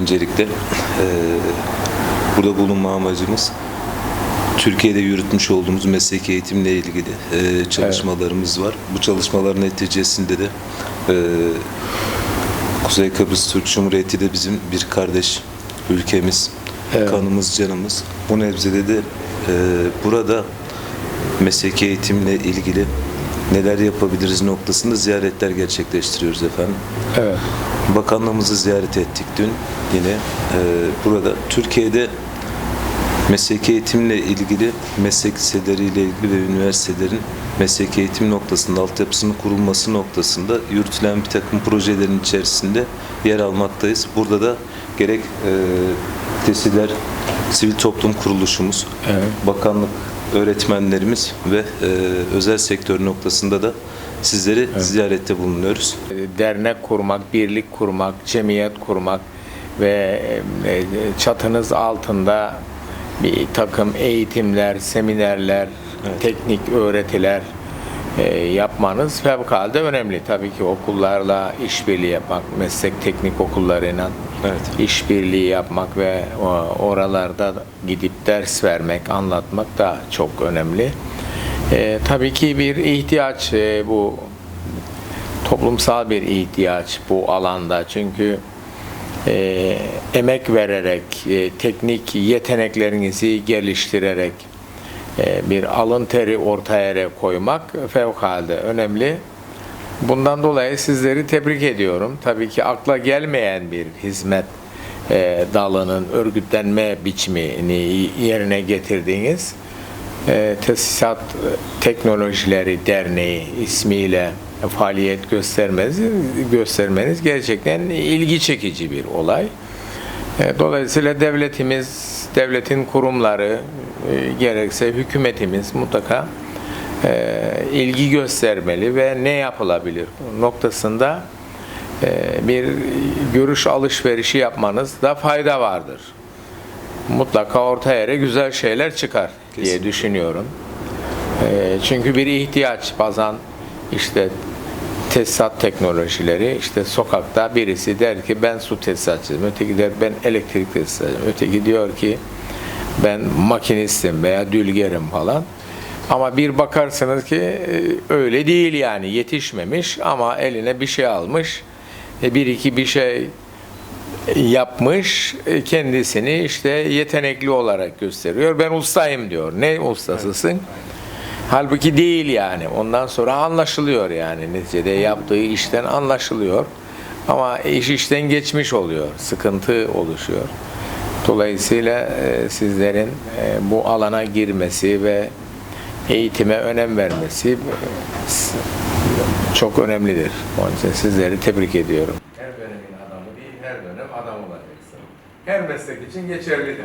Öncelikle eee, burada bulunma amacımız Türkiye'de yürütmüş olduğumuz mesleki eğitimle ilgili eee, çalışmalarımız var. Bu çalışmaların neticesinde de eee, Kuzey Kıbrıs Türk Cumhuriyeti de bizim bir kardeş ülkemiz, kanımız, canımız. Bu nebzede de eee, burada mesleki eğitimle ilgili neler yapabiliriz noktasında ziyaretler gerçekleştiriyoruz efendim. Evet. Bakanlığımızı ziyaret ettik dün yine. Ee, burada Türkiye'de mesleki eğitimle ilgili meslek liseleriyle ilgili ve üniversitelerin mesleki eğitim noktasında altyapısının kurulması noktasında yürütülen bir takım projelerin içerisinde yer almaktayız. Burada da gerek e, TESİLER, sivil toplum kuruluşumuz, bakanlık öğretmenlerimiz ve e, özel sektör noktasında da sizleri ziyarette bulunuyoruz. dernek kurmak, birlik kurmak, cemiyet kurmak ve e, çatınız altında bir takım eğitimler, seminerler, teknik öğretiler e, yapmanız fevkalade önemli. Tabii ki okullarla işbirliği yapmak, meslek teknik okullarıyla Evet. işbirliği yapmak ve o- oralarda gidip ders vermek, anlatmak da çok önemli. E, tabii ki bir ihtiyaç e, bu toplumsal bir ihtiyaç bu alanda çünkü e, emek vererek, e, teknik yeteneklerinizi geliştirerek e, bir alın teri ortaya yere koymak fevkalade önemli. Bundan dolayı sizleri tebrik ediyorum. Tabii ki akla gelmeyen bir hizmet e, dalının örgütlenme biçimini yerine getirdiğiniz e, Tesisat Teknolojileri Derneği ismiyle faaliyet göstermeniz, göstermeniz gerçekten ilgi çekici bir olay. E, Dolayısıyla devletimiz, devletin kurumları, e, gerekse hükümetimiz mutlaka e, ilgi göstermeli ve ne yapılabilir noktasında bir görüş alışverişi yapmanızda fayda vardır. Mutlaka ortaya yere güzel şeyler çıkar diye Kesinlikle. düşünüyorum. Çünkü bir ihtiyaç bazen işte tesisat teknolojileri işte sokakta birisi der ki ben su tesisatçıyım, öteki der ben elektrik tesisatçıyım, öteki diyor ki ben makinistim veya dülgerim falan. Ama bir bakarsınız ki e, öyle değil yani yetişmemiş ama eline bir şey almış. E, Bir iki bir şey yapmış e, kendisini işte yetenekli olarak gösteriyor. Ben ustayım diyor. Ne ustasısın? Halbuki değil yani. Ondan sonra anlaşılıyor yani. Neticede yaptığı işten anlaşılıyor. Ama iş işten geçmiş oluyor. Sıkıntı oluşuyor. Dolayısıyla e, sizlerin e, bu alana girmesi ve eğitime önem vermesi e, çok önemlidir. Onun için sizleri tebrik ediyorum. Her dönemin adamı değil, her dönem adam olacaksın. Her meslek için geçerlidir.